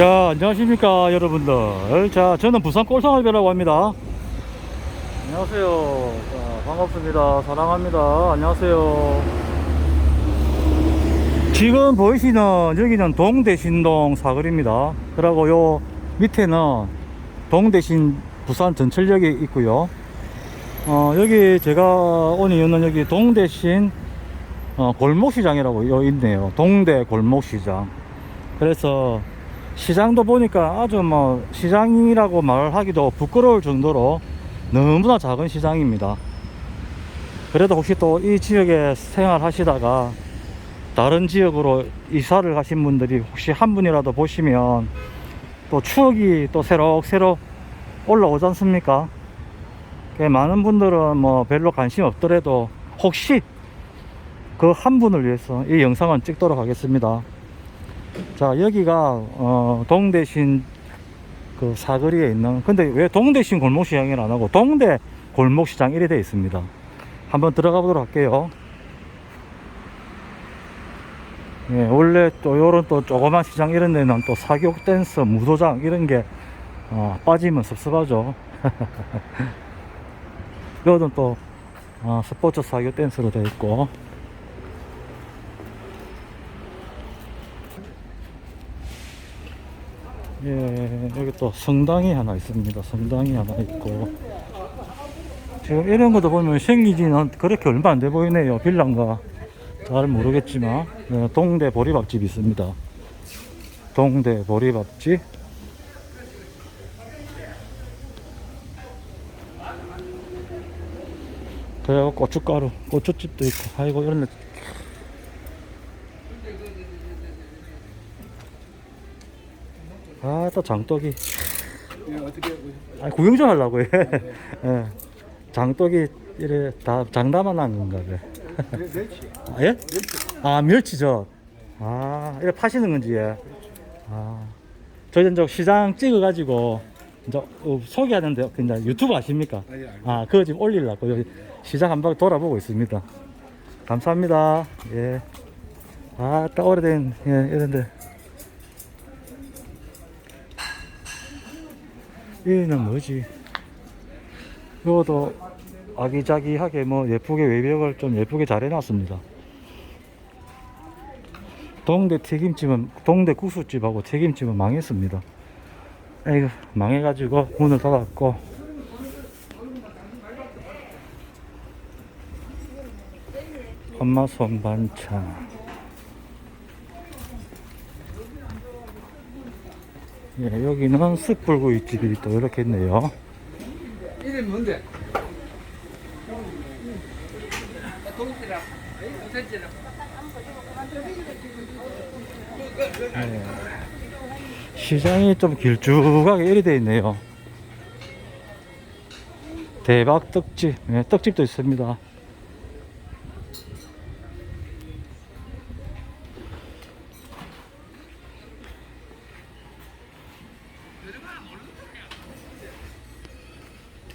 자, 안녕하십니까, 여러분들. 자, 저는 부산 꼴상을배라고 합니다. 안녕하세요. 자, 반갑습니다. 사랑합니다. 안녕하세요. 지금 보이시는 여기는 동대신동 사거리입니다. 그리고 요 밑에는 동대신 부산 전철역이 있고요. 어, 여기 제가 오는 이유는 여기 동대신 어, 골목시장이라고 요 있네요. 동대 골목시장. 그래서 시장도 보니까 아주 뭐 시장이라고 말하기도 부끄러울 정도로 너무나 작은 시장입니다. 그래도 혹시 또 이 지역에 생활하시다가 다른 지역으로 이사를 가신 분들이 혹시 한 분이라도 보시면 또 추억이 또 새록새록 올라오지 않습니까? 그 많은 분들은 뭐 별로 관심 없더라도 혹시 그 한 분을 위해서 이 영상을 찍도록 하겠습니다. 자 여기가 어, 동대신 그 사거리에 있는 근데 왜 동대신 골목시장을 안 하고 동대 골목시장 이래 돼 있습니다. 한번 들어가 보도록 할게요. 예, 원래 또 요런 또 조그만 시장 이런 데는 또 사격 댄스, 무도장 이런 게 어, 빠지면 섭섭하죠. 여기는 또 어, 스포츠 사격 댄스로 되어 있고 예, 여기 또 성당이 하나 있습니다. 성당이 하나 있고 지금 이런 것도 보면 생기지는 그렇게 얼마 안 돼 보이네요. 빌랑가 잘 모르겠지만 네, 동대 보리밥집 있습니다. 동대 보리밥집 그리고 고춧가루 고추집도 있고 아이고 이런 데 아 또 장떡이 예, 어떻게 아 구경 좀 하려고 해. 예. 장떡이 이래 다 장담만 한 건가 봐. 멸치 아, 예? 아 멸치젓. 아 이래 파시는 건지 예. 아 저희 이제 시장 찍어가지고 이제 어, 소개하는데 그냥 유튜브 아십니까? 아니 아니 아 그거 지금 올리려고 여기 시장 한번 돌아보고 있습니다. 감사합니다. 예. 아 딱 오래된 예 이런데. 얘는 뭐지? 이것도 아기자기하게 뭐 예쁘게 외벽을 좀 예쁘게 잘 해놨습니다. 동대 튀김집은 동대 국수집하고 튀김집은 망했습니다. 에이구 망해가지고 문을 닫았고 엄마 손 반찬 예, 여기는 숯불구이집이 또 이렇게 있네요. 이름 뭔데? 네. 시장이 좀 길쭉하게 이리 돼 있네요. 대박 떡집, 네, 떡집도 있습니다.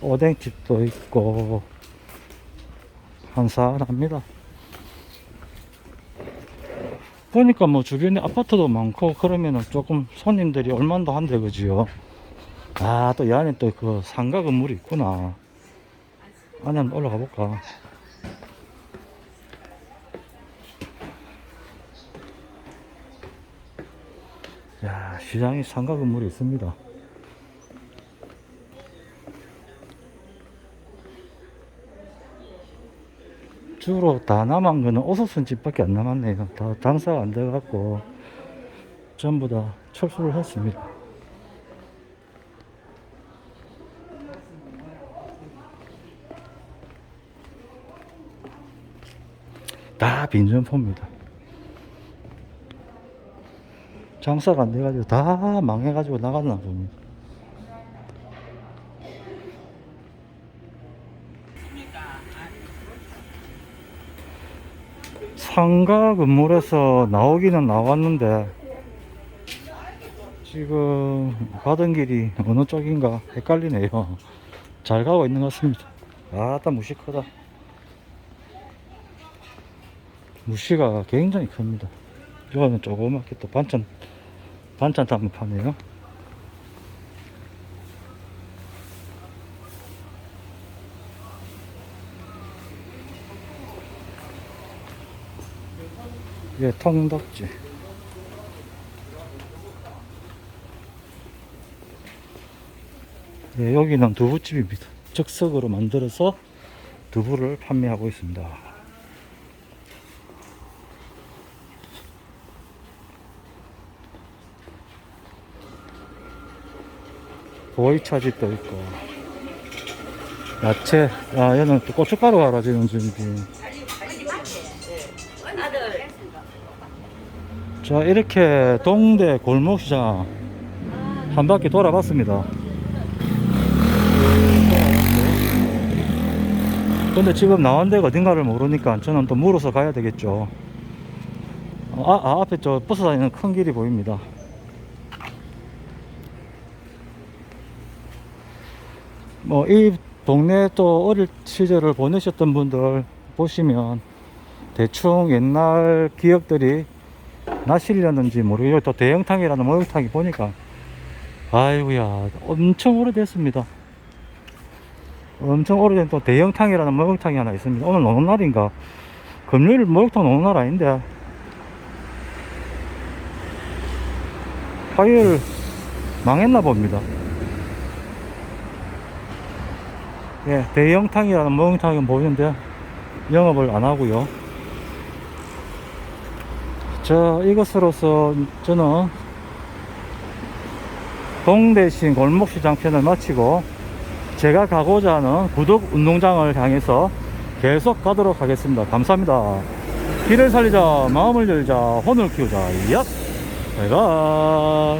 오뎅집도 있고 한산합니다. 보니까 뭐 주변에 아파트도 많고 그러면은 조금 손님들이 얼만도 한데 그지요. 아 또 이 안에 또 그 상가 건물이 있구나. 안에 한번 올라가 볼까. 야 시장에 상가 건물이 있습니다. 주로 다 남은 거는 오소순 집밖에 안 남았네요. 다 장사가 안 돼갖고 전부 다 철수를 했습니다. 다 빈점포입니다. 장사가 안 돼가지고 다 망해가지고 나갔나 봅니다. 상가 건물에서 나오기는 나왔는데 지금 가던 길이 어느 쪽인가 헷갈리네요. 잘 가고 있는 것 같습니다. 아따 무시 크다. 무시가 굉장히 큽니다. 이거는 조그맣게 또 반찬 반찬도 한번 파네요. 예, 통닭지. 예, 여기는 두부집입니다. 즉석으로 만들어서 두부를 판매하고 있습니다. 보이차집도 있고 야채 아 얘는 또 고춧가루 갈아지는 준비 자 이렇게 동대 골목시장 한 바퀴 돌아봤습니다. 근데 지금 나온 데가 어딘가를 모르니까 저는 또 물어서 가야 되겠죠. 아, 아 앞에 저 버스 다니는 큰 길이 보입니다. 뭐 이 동네 또 어릴 시절을 보내셨던 분들 보시면 대충 옛날 기억들이 나시려는지 모르겠어요. 또 대형탕이라는 목욕탕이 보니까 아이고야 엄청 오래됐습니다. 엄청 오래된 또 대형탕이라는 목욕탕이 하나 있습니다. 오늘 노는 날인가? 금요일 목욕탕 노는 날 아닌데 화요일 망했나 봅니다. 예, 대형탕이라는 목욕탕이 보이는데 영업을 안 하고요. 자, 이것으로서 저는 동대신 골목시장 편을 마치고 제가 가고자 하는 구독 운동장을 향해서 계속 가도록 하겠습니다. 감사합니다. 길을 살리자, 마음을 열자, 혼을 키우자, 얍! 내가